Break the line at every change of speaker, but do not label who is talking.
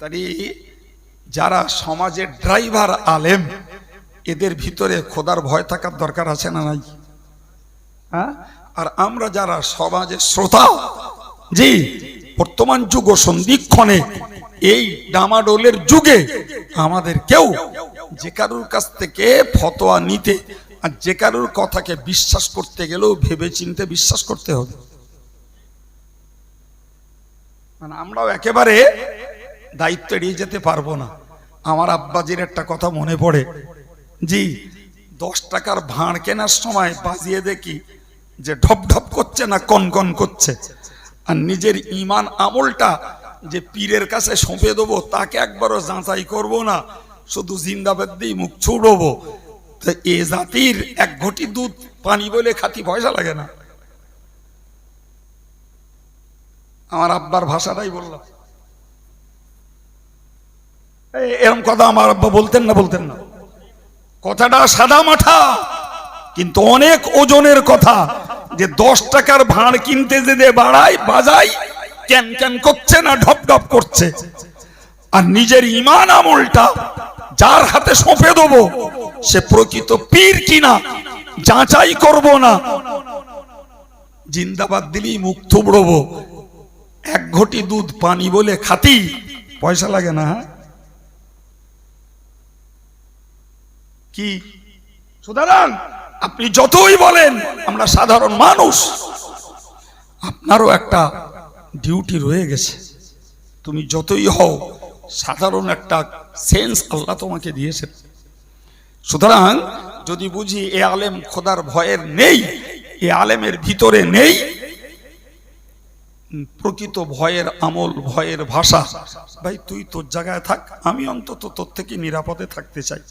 তাই যারা সমাজের ড্রাইভার আলেম, এদের ভিতরে খোদার ভয় থাকার দরকার আছে না নাই? হ্যাঁ? আর আমরা যারা সমাজের শ্রোতা, জি, বর্তমান যুগ ও সন্ধিক্ষণে এই ডামাডোলের যুগে আমাদের কেউ যে কারুর কাছ থেকে ফতোয়া নিতে আর যে কারুর কথাকে বিশ্বাস করতে গেলেও ভেবে চিনতে বিশ্বাস করতে হবে। মানে আমরাও একেবারে দায়িত্ব এড়িয়ে যেতে পারব না। আমার আব্বাজির একটা কথা মনে পড়ে। জি, দশ টাকার ভাঁড় কেনার সময় বাজিয়ে দেখি যে ঢপ ঢপ করছে না কন কন করছে। আর নিজের ইমান আমলটা যে পীরের কাছে সঁপে দেবো, তাকে একবারও যাচাই করব না। শুধু জিন্দাবাদ দিয়ে মুখ ছুড়বো। তো এ জাতির এক ঘটি দুধ পানি বলে খাতি পয়সা লাগে না। আমার আব্বার ভাষাটাই বললাম। এই এরকম কথা আমার আব্বা বলতেন না বলতেন না। কথাটা সাদা মাঠা, কিন্তু অনেক ওজনের কথা। যে দশ টাকার ভাঁড় কিনতে যেতে বাড়াই বাজাই ক্যান ক্যান করছে না, ঢপ ঢপ করছে। আর নিজের ইমান আমলটা যার হাতে সঁপে দেবো, সে প্রকৃত পীর কিনা, যাচাই করব না। জিন্দাবাদ দিলেই মুখ থুবড়বো। এক ঘটি দুধ পানি বলে খাতি, পয়সা লাগে না হ্যাঁ? কি? সুতরাং আপনি যতই বলেন, আমরা সাধারণ মানুষ, আপনারও একটা ডিউটি রয়ে গেছে। তুমি যতই হও, সাধারণ একটা সেন্স আল্লাহ তোমাকে দিয়েছেন সুতরাং যদি বুঝি এ আলেম খোদার ভয়ের নেই, এ আলেমের ভিতরে নেই প্রকৃত ভয়ের আমল, ভয়ের ভাষা। ভাই, তুই তোর জায়গায় থাক, আমি অন্তত তোর থেকে নিরাপদে থাকতে চাই।